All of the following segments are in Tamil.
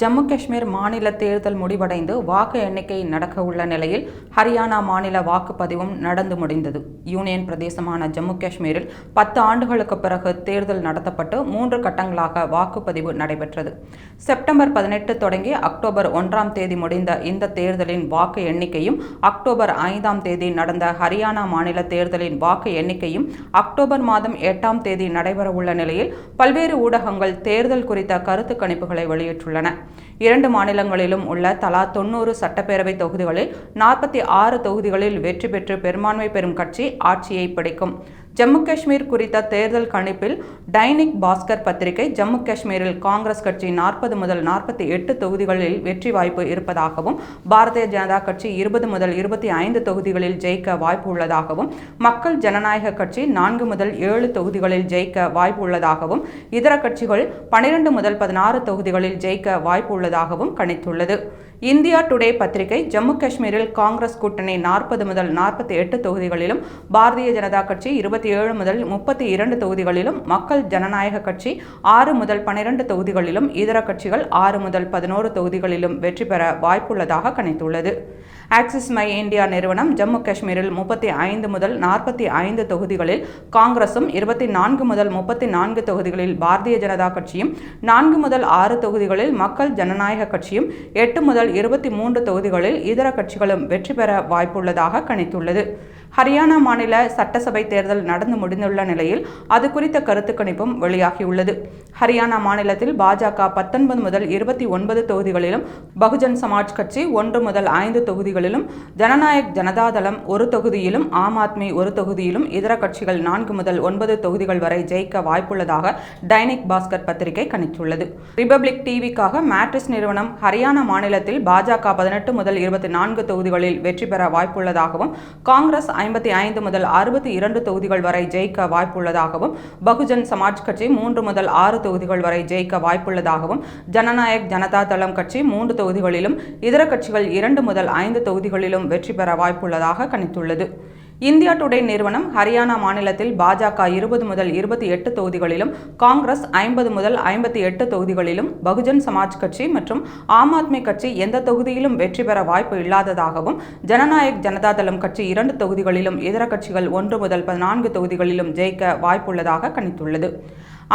ஜம்மு காஷ்மீர் மாநில தேர்தல் முடிவடைந்து வாக்கு எண்ணிக்கை நடக்க உள்ள நிலையில் ஹரியானா மாநில வாக்குப்பதிவும் நடந்து முடிந்தது. யூனியன் பிரதேசமான ஜம்மு காஷ்மீரில் பத்து ஆண்டுகளுக்கு பிறகு தேர்தல் நடத்தப்பட்டு மூன்று கட்டங்களாக வாக்குப்பதிவு நடைபெற்றது. செப்டம்பர் பதினெட்டு தொடங்கி அக்டோபர் ஒன்றாம் தேதி முடிந்த இந்த தேர்தலின் வாக்கு எண்ணிக்கையும் அக்டோபர் ஐந்தாம் தேதி நடந்த ஹரியானா மாநில தேர்தலின் வாக்கு எண்ணிக்கையும் அக்டோபர் மாதம் எட்டாம் தேதி நடைபெறவுள்ள நிலையில் பல்வேறு ஊடகங்கள் தேர்தல் குறித்த கருத்து கணிப்புகளை வெளியிட்டுள்ளன. இரண்டு மாநிலங்களிலும் உள்ள தலா தொன்னூறு சட்டப்பேரவை தொகுதிகளில் நாற்பத்தி ஆறு தொகுதிகளில் வெற்றி பெற்று பெரும்பான்மை பெறும் கட்சி ஆட்சியை பிடிக்கும். ஜம்மு காஷ்மீர் குறித்த தேர்தல் கணிப்பில் டைனிக் பாஸ்கர் பத்திரிகை ஜம்மு காஷ்மீரில் காங்கிரஸ் கட்சி நாற்பது முதல் நாற்பத்தி எட்டு தொகுதிகளில் வெற்றி வாய்ப்பு இருப்பதாகவும் பாரதிய ஜனதா கட்சி இருபது முதல் இருபத்தி ஐந்து தொகுதிகளில் ஜெயிக்க வாய்ப்பு உள்ளதாகவும் மக்கள் ஜனநாயக கட்சி நான்கு முதல் ஏழு தொகுதிகளில் ஜெயிக்க வாய்ப்பு உள்ளதாகவும் இதர கட்சிகள் பனிரெண்டு முதல் பதினாறு தொகுதிகளில் ஜெயிக்க வாய்ப்பு உள்ளதாகவும் கணித்துள்ளது. இந்தியா டுடே பத்திரிகை ஜம்மு காஷ்மீரில் காங்கிரஸ் கூட்டணி நாற்பது முதல் நாற்பத்தி எட்டு தொகுதிகளிலும் பாரதிய ஜனதா கட்சி இருபத்தி ஏழு முதல் முப்பத்தி இரண்டு தொகுதிகளிலும் மக்கள் ஜனநாயக கட்சி ஆறு முதல் பனிரெண்டு தொகுதிகளிலும் இதர கட்சிகள் ஆறு முதல் பதினோரு தொகுதிகளிலும் வெற்றி பெற வாய்ப்புள்ளதாக கணித்துள்ளது. ஆக்சிஸ் மை இந்தியா நிறுவனம் ஜம்மு காஷ்மீரில் முப்பத்தி ஐந்து முதல் நாற்பத்தி ஐந்து தொகுதிகளில் காங்கிரசும் இருபத்தி நான்கு முதல் முப்பத்தி நான்கு தொகுதிகளில் பாரதிய ஜனதா கட்சியும் நான்கு முதல் ஆறு தொகுதிகளில் மக்கள் ஜனநாயக கட்சியும் எட்டு முதல் இருபத்தி மூன்று தொகுதிகளில் இதர கட்சிகளும் வெற்றி பெற வாய்ப்புள்ளதாக கணித்துள்ளது. ஹரியானா மாநில சட்டசபை தேர்தல் நடந்து முடிந்துள்ள நிலையில் அது குறித்த கருத்து கணிப்பும் வெளியாகியுள்ளது. ஹரியானா மாநிலத்தில் பாஜக பத்தொன்பது முதல் இருபத்தி ஒன்பது தொகுதிகளிலும் பகுஜன் சமாஜ் கட்சி ஒன்று முதல் ஐந்து தொகுதிகளிலும் ஜனநாயக் ஜனதாதளம் ஒரு தொகுதியிலும் ஆம் ஆத்மி ஒரு தொகுதியிலும் இதர கட்சிகள் நான்கு முதல் ஒன்பது தொகுதிகள் வரை ஜெயிக்க வாய்ப்புள்ளதாக டைனிக் பாஸ்கர் பத்திரிகை கணித்துள்ளது. ரிபப்ளிக் டிவிக்காக மேட்ரிஸ் நிறுவனம் ஹரியானா மாநிலத்தில் பாஜக பதினெட்டு முதல் இருபத்தி நான்கு தொகுதிகளில் வெற்றி பெற வாய்ப்புள்ளதாகவும் காங்கிரஸ் ஐம்பத்தி ஐந்து முதல் அறுபத்தி இரண்டு தொகுதிகள் வரை ஜெயிக்க வாய்ப்புள்ளதாகவும் பகுஜன் சமாஜ் கட்சி மூன்று முதல் ஆறு தொகுதிகள் வரை ஜெயிக்க வாய்ப்புள்ளதாகவும் ஜனநாயக் ஜனதா தளம் கட்சி மூன்று தொகுதிகளிலும் இதர கட்சிகள் இரண்டு முதல் ஐந்து தொகுதிகளிலும் வெற்றி பெற வாய்ப்புள்ளதாக கணித்துள்ளது. இந்தியா டுடே நிறுவனம் ஹரியானா மாநிலத்தில் பாஜக இருபது முதல் இருபத்தி எட்டு தொகுதிகளிலும் காங்கிரஸ் ஐம்பது முதல் ஐம்பத்தி எட்டு தொகுதிகளிலும் பகுஜன் சமாஜ் கட்சி மற்றும் ஆம் ஆத்மி கட்சி எந்த தொகுதியிலும் வெற்றி பெற வாய்ப்பு இல்லாததாகவும் ஜனநாயக் ஜனதாதளம் கட்சி இரண்டு தொகுதிகளிலும் இதர கட்சிகள் ஒன்று முதல் பதினான்கு தொகுதிகளிலும் ஜெயிக்க வாய்ப்புள்ளதாக கணித்துள்ளது.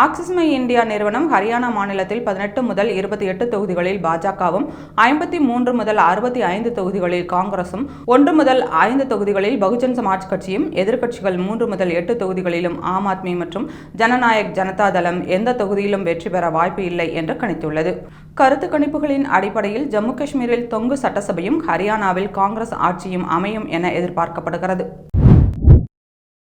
ஆக்சிஸ்மை இந்தியா நிறுவனம் ஹரியானா மாநிலத்தில் பதினெட்டு முதல் இருபத்தி எட்டு தொகுதிகளில் பாஜகவும் ஐம்பத்தி மூன்று முதல் அறுபத்தி ஐந்து தொகுதிகளில் காங்கிரசும் ஒன்று முதல் ஐந்து தொகுதிகளில் பகுஜன் சமாஜ் கட்சியும் எதிர்க்கட்சிகள் மூன்று முதல் எட்டு தொகுதிகளிலும் ஆம் ஆத்மி மற்றும் ஜனநாயக் ஜனதா தளம் எந்த தொகுதியிலும் வெற்றி பெற வாய்ப்பு இல்லை என்று கணித்துள்ளது. கருத்து கணிப்புகளின் அடிப்படையில் ஜம்மு காஷ்மீரில் தொங்கு சட்டசபையும் ஹரியானாவில் காங்கிரஸ் ஆட்சியும் அமையும் என எதிர்பார்க்கப்படுகிறது.